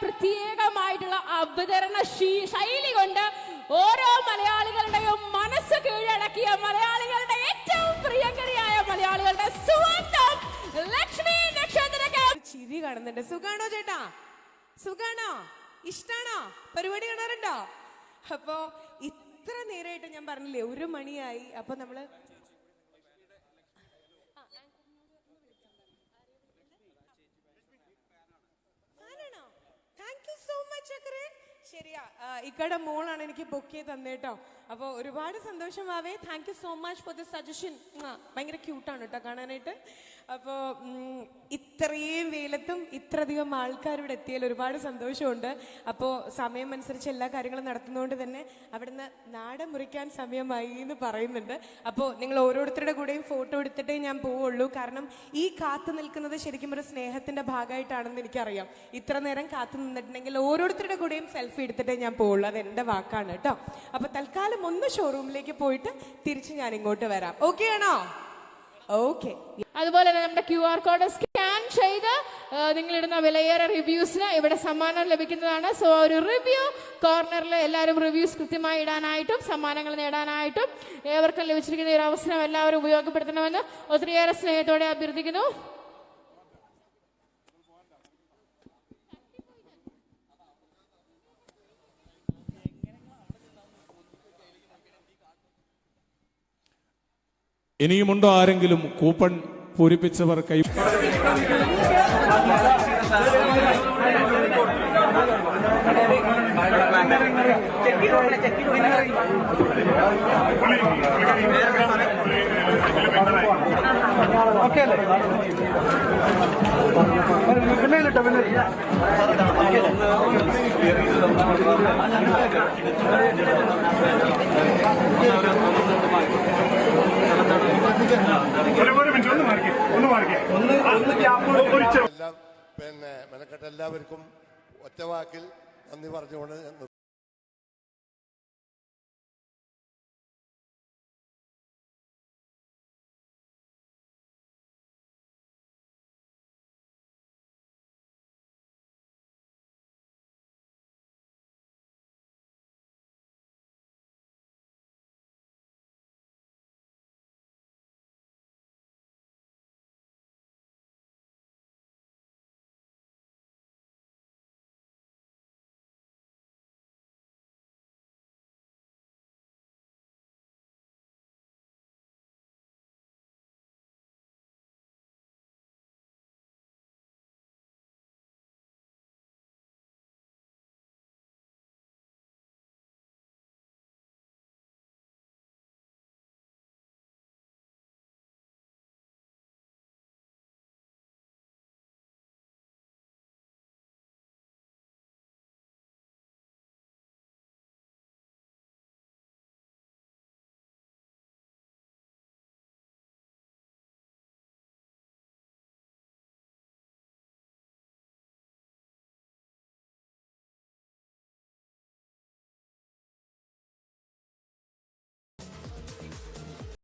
പ്രത്യേകമായിട്ടുള്ള അവതരണ ശൈലി കൊണ്ട് ഓരോ മലയാളികളുടെയും മനസ്സ് കീഴടക്കിയ മലയാളികളുടെ ഏറ്റവും പ്രിയങ്കരിയായ മലയാളികളുടെ സുവർണം ലക്ഷ്മി നക്ഷത്ര ചിരി കാണുന്നുണ്ട്. സുഖാണോ ചേട്ടാ? സുഖാണോ? ഇഷ്ടാണോ? പരിപാടി കാണാറുണ്ടോ? അപ്പോ ഇത്ര നേരമായിട്ട് ഞാൻ പറഞ്ഞില്ലേ ഒരു മണിയായി. അപ്പൊ നമ്മൾ ഫാനാണോ താങ്ക് യു സോ മച്ച് അക്കറെ ശരിയാ. ഇക്കടെ മോളാണ് എനിക്ക് ബുക്ക് ചെയ്ത് തന്നേട്ടോ അപ്പൊ ഒരുപാട് സന്തോഷമാവേ. Thank you so much for the suggestion ഭയങ്കര ക്യൂട്ടാണ് കേട്ടോ കാണാനായിട്ട്. അപ്പോൾ ഇത്രയും വെയിലത്തും ഇത്രയധികം ആൾക്കാർ ഇവിടെ എത്തിയാൽ ഒരുപാട് സന്തോഷമുണ്ട്. അപ്പോൾ സമയം അനുസരിച്ച് എല്ലാ കാര്യങ്ങളും നടത്തുന്നതുകൊണ്ട് തന്നെ അവിടുന്ന് നാട മുറിക്കാൻ സമയമായി എന്ന് പറയുന്നുണ്ട്. അപ്പോൾ നിങ്ങൾ ഓരോരുത്തരുടെ കൂടെയും ഫോട്ടോ എടുത്തിട്ടേ ഞാൻ പോവുള്ളൂ. കാരണം ഈ കാത്തു നിൽക്കുന്നത് ശരിക്കും ഒരു സ്നേഹത്തിന്റെ ഭാഗമായിട്ടാണെന്ന് എനിക്കറിയാം. ഇത്ര നേരം കാത്തു നിന്നിട്ടുണ്ടെങ്കിൽ ഓരോരുത്തരുടെ കൂടെയും സെൽഫി എടുത്തിട്ടേ ഞാൻ പോവുള്ളൂ. അത് എന്റെ വാക്കാണ് കേട്ടോ. അപ്പൊ തൽക്കാലം ഒന്ന് ഷോറൂമിലേക്ക് പോയിട്ട് തിരിച്ച് ഞാൻ ഇങ്ങോട്ട് വരാം. ഓക്കെ ആണോ? ഓക്കെ അതുപോലെ തന്നെ നമ്മുടെ ക്യു ആർ കോഡ് സ്കാൻ ചെയ്ത് നിങ്ങളിടുന്ന വിലയേറെ റിവ്യൂസിന് ഇവിടെ സമ്മാനം ലഭിക്കുന്നതാണ്. സോ ഒരു റിവ്യൂ കോർണറിൽ എല്ലാവരും റിവ്യൂസ് കൃത്യമായി ഇടാനായിട്ടും സമ്മാനങ്ങൾ നേടാനായിട്ടും ഏവർക്കും ലഭിച്ചിരിക്കുന്ന ഒരു അവസരം എല്ലാവരും ഉപയോഗപ്പെടുത്തണമെന്ന് ഒത്തിരിയേറെ സ്നേഹത്തോടെ അഭ്യർത്ഥിക്കുന്നു. ഇനിയുമുണ്ടോ ആരെങ്കിലും കൂപ്പൺ പൂരിപ്പിച്ചവർ കൈ ഓക്കെ ഒന്ന് പിന്നെ മെനക്കെട്ട എല്ലാവർക്കും ഒറ്റവാക്കിൽ നന്ദി പറഞ്ഞുകൊണ്ട്.